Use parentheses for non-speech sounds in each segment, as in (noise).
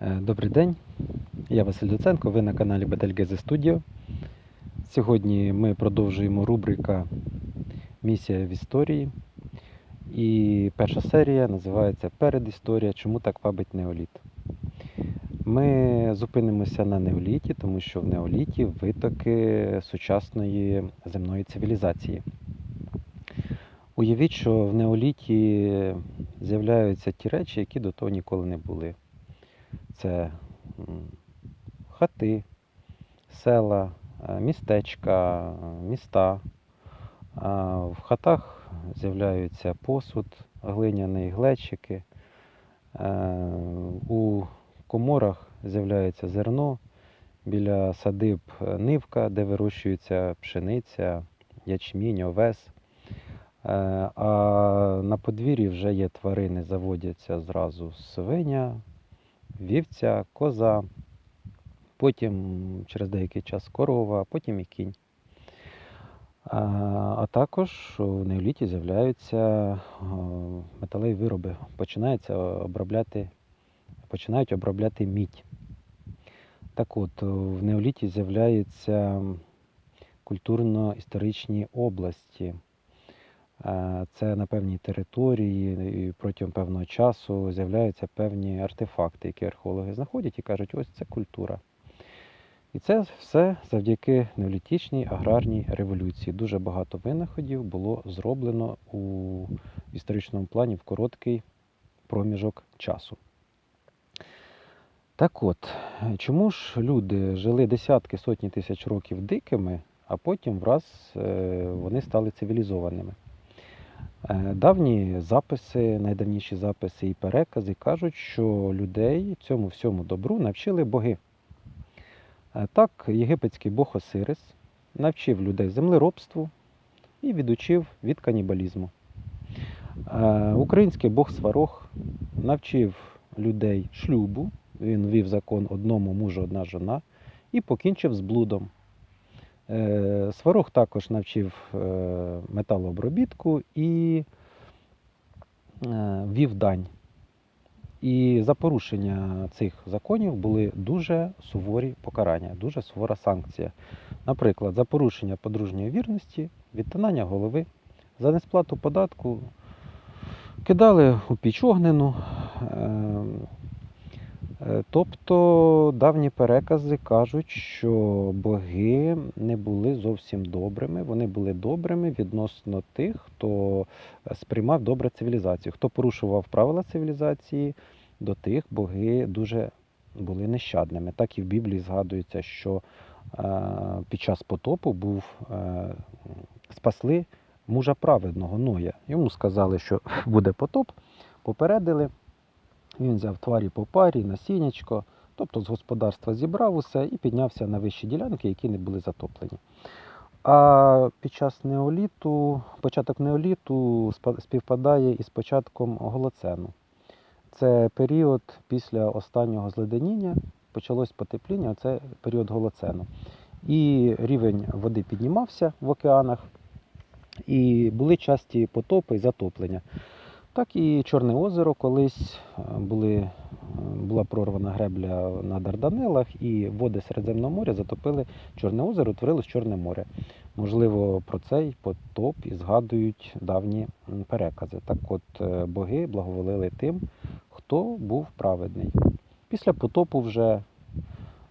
Е, Добрий день, я Василь Доценко, ви на каналі Бетельгезе Studio. Сьогодні ми продовжуємо рубрика Місія в історії. І перша серія називається Передісторія. Чому так вабить неоліт? Ми зупинимося на неоліті, тому що в неоліті витоки сучасної земної цивілізації. Уявіть, що в неоліті з'являються ті речі, які до того ніколи не були. Це хати, села, е, містечка, міста. В хатах з'являються посуд, глиняний, глечики. Е, У коморах з'являється зерно, біля садиб е, нивка, де вирощується пшениця, ячмінь, овес. А на подвір'ї вже є тварини, заводяться зразу свиня, вівця, коза, потім через деякий час корова, потім і кінь. А, а також в неоліті з'являються металеві вироби, починаються обробляти, починають обробляти мідь. Так от, в неоліті з'являються культурно-історичні області. Е, Це на певній території і протягом певного часу з'являються певні артефакти, які археологи знаходять і кажуть, ось це культура. І це все завдяки неолітичній аграрній революції. Дуже багато винаходів було зроблено у історичному плані в короткий проміжок часу. Так от, чому ж люди жили десятки, сотні тисяч років дикими, а потім враз е, вони стали цивілізованими? Е, Давні записи, найдавніші записи і перекази кажуть, що людей цьому всьому добру навчили боги. Е, Так, єгипетський бог Осирис навчив людей землеробству і відучив від канібалізму. Е, Український бог Сварог навчив людей шлюбу, він ввів закон одному мужу, одна жона, і покінчив з блудом. Е, Сварог також навчив е, металообробітку і е, ввів дань. І за порушення цих законів були дуже суворі покарання, дуже сувора санкція. Наприклад, за порушення подружньої вірності, відтинання голови, за несплату податку кидали у піч огнену. Е, Е, Тобто давні перекази кажуть, що боги не були зовсім добрими. Вони були добрими відносно тих, хто сприймав добре цивілізацію. Хто порушував правила цивілізації, до тих боги дуже були нещадними. Так і в Біблії згадується, що е, під час потопу був е, спасли мужа праведного Ноя. Йому сказали, що (laughs) буде потоп, попередили. Він взяв тварі по парі, насіннячко, тобто з господарства зібрав усе і піднявся на вищі ділянки, які не були затоплені. А під час неоліту, початок неоліту співпадає із початком голоцену. Це період після останнього зледеніння, почалось потепління, це період голоцену. І рівень води піднімався в океанах, і були часті потопи і затоплення. Так і Чорне озеро колись е, були, е, була прорвана гребля на Дарданелах, і води Середземного моря затопили Чорне озеро, утворилось Чорне море. Можливо, про цей потоп і згадують давні перекази. Так от е, боги благоволили тим, хто був праведний. Після потопу вже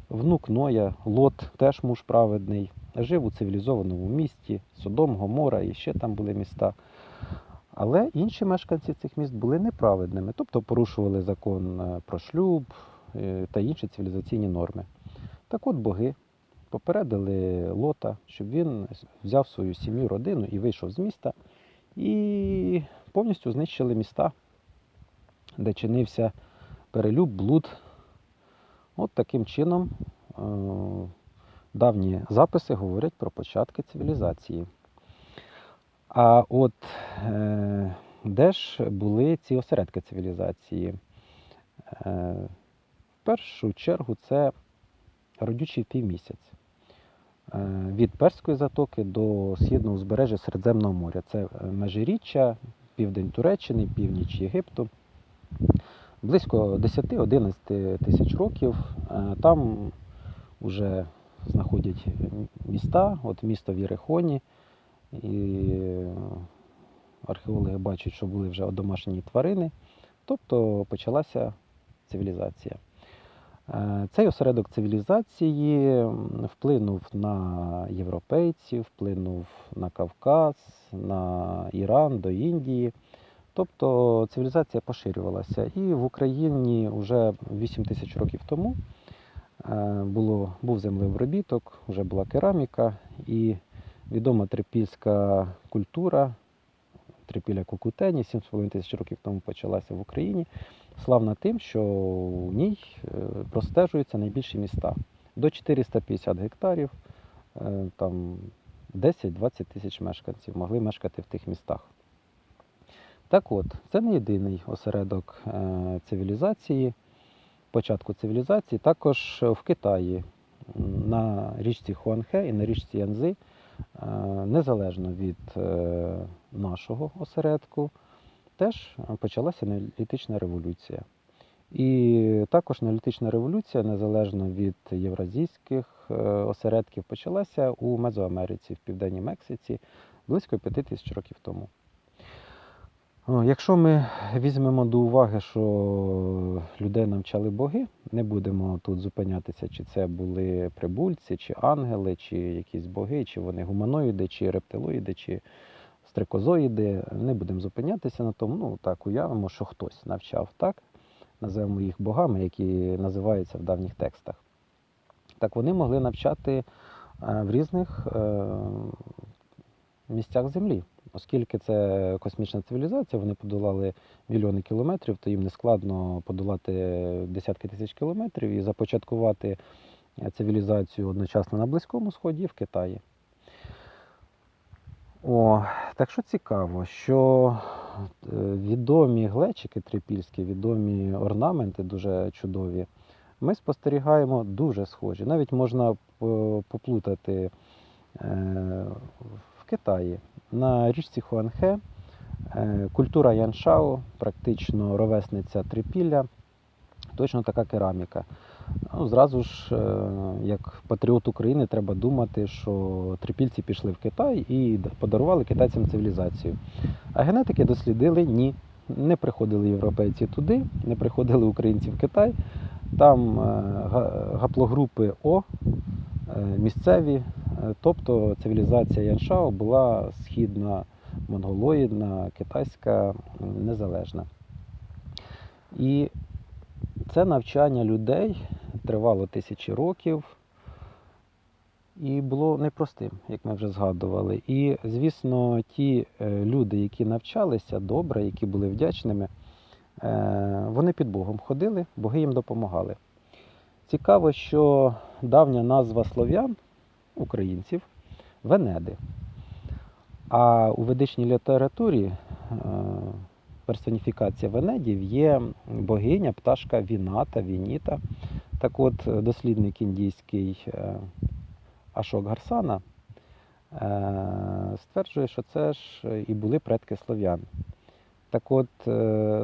внук Ноя, Лот, теж муж праведний, жив у цивілізованому місті, Содом, Гомора і ще там були міста. Але інші мешканці цих міст були неправедними, тобто порушували закон е, про шлюб е, та інші цивілізаційні норми. Так от боги попередили Лота, щоб він взяв свою сім'ю, родину і вийшов з міста, і повністю знищили міста, де чинився перелюб, блуд. От таким чином е, давні записи говорять про початки цивілізації. А от е, де ж були ці осередки цивілізації? Е, в першу чергу це родючий півмісяць. Е, від Перської затоки до східного узбережжя Середземного моря. Це е, межиріччя, південь Туреччини, північ Єгипту. близько 10-11 тисяч років. Е, Там вже знаходять міста, от місто в Єрихоні. І археологи бачать, що були вже одомашнені тварини, тобто почалася цивілізація. Е, Цей осередок цивілізації вплинув на європейців, вплинув на Кавказ, на Іран, до Індії. Тобто цивілізація поширювалася. І в Україні вже 8 тисяч років тому е, було, був землеобробіток, вже була кераміка і відома трипільська культура, трипілля Кукутені, 7,5 тисяч років тому почалася в Україні. Славна тим, що в ній е, простежуються найбільші міста. До 450 гектарів, е, там 10-20 тисяч мешканців могли мешкати в тих містах. Так от, це не єдиний осередок е, цивілізації, початку цивілізації. Також в Китаї на річці Хуанхе і на річці Янзи, незалежно від е, нашого осередку, теж почалася неолітична революція. І також неолітична революція, незалежно від євразійських е, осередків, почалася у Мезоамериці, в Південній Мексиці близько п'яти тисяч років тому. Якщо ми візьмемо до уваги, що людей навчали боги, не будемо тут зупинятися, чи це були прибульці, чи ангели, чи якісь боги, чи вони гуманоїди, чи рептилоїди, чи стрикозоїди. Не будемо зупинятися на тому. Ну так уявимо, що хтось навчав так, називаємо їх богами, які називаються в давніх текстах. Так вони могли навчати е, в різних е, місцях землі. Оскільки це космічна цивілізація, вони подолали мільйони кілометрів, то їм не складно подолати десятки тисяч кілометрів і започаткувати е, цивілізацію одночасно на Близькому Сході і в Китаї. О, так що цікаво, що е, відомі глечики трипільські, відомі орнаменти дуже чудові, ми спостерігаємо дуже схожі. Навіть можна е, поплутати в Китаї. На річці Хуанхе е, культура Яншао, практично ровесниця трипілля, точно така кераміка. Ну, зразу ж, е, як патріот України, треба думати, що трипільці пішли в Китай і подарували китайцям цивілізацію. А генетики дослідили ні. Не приходили європейці туди, не приходили українці в Китай. Там е, гаплогрупи О місцеві, тобто цивілізація Яншао була східна, монголоїдна, китайська, незалежна. І це навчання людей тривало тисячі років і було непростим, як ми вже згадували. І, звісно, ті е, люди, які навчалися добре, які були вдячними, е, вони під Богом ходили, боги їм допомагали. Цікаво, що давня назва слов'ян, українців, Венеди. А у ведичній літературі е, персоніфікація Венедів є богиня, пташка Віната, Вініта. Так от, е, дослідник індійський е, Ашок Гарсана стверджує, що це ж і були предки слов'ян. Так от,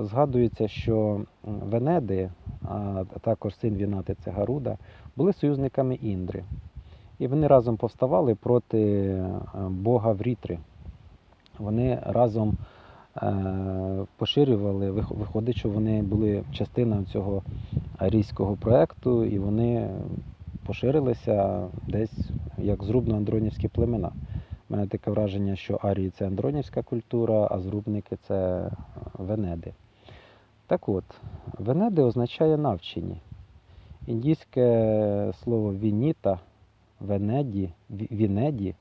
згадується, що Венеди, а також син Вінати це Гаруда, були союзниками Індри. І вони разом повставали проти е, бога Врітри. Вони разом е, поширювали, виходить, що вони були частиною цього арійського проекту, і вони поширилися десь як зрубно-андронівські племена. У мене таке враження, що Арії це андронівська культура, а зрубники це е, Венеди. Так от, Венеди означає навчені. Індійське слово Вініта, Венеді, Вінеді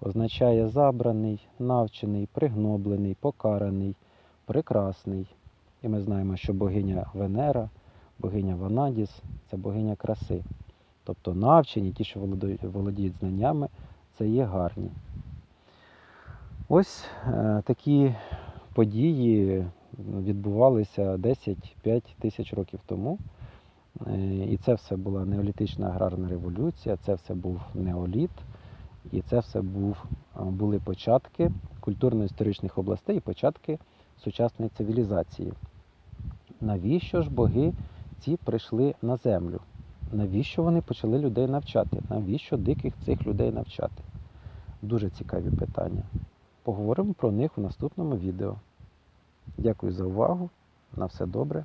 означає забраний, навчений, пригноблений, покараний, прекрасний. І ми знаємо, що богиня Венера, богиня Ванадіс це богиня краси. Тобто навчені, ті, що володіють, знаннями, це є гарні. Ось е, такі події відбувалися 10-5 тисяч років тому. Е, І це все була неолітична аграрна революція, це все був неоліт, і це все був, е, були початки культурно-історичних областей і початки сучасної цивілізації. навіщо ж боги ці прийшли на землю? Навіщо вони почали людей навчати? Навіщо диких цих людей навчати? Дуже цікаві питання. Поговоримо про них у наступному відео. Дякую за увагу. На все добре.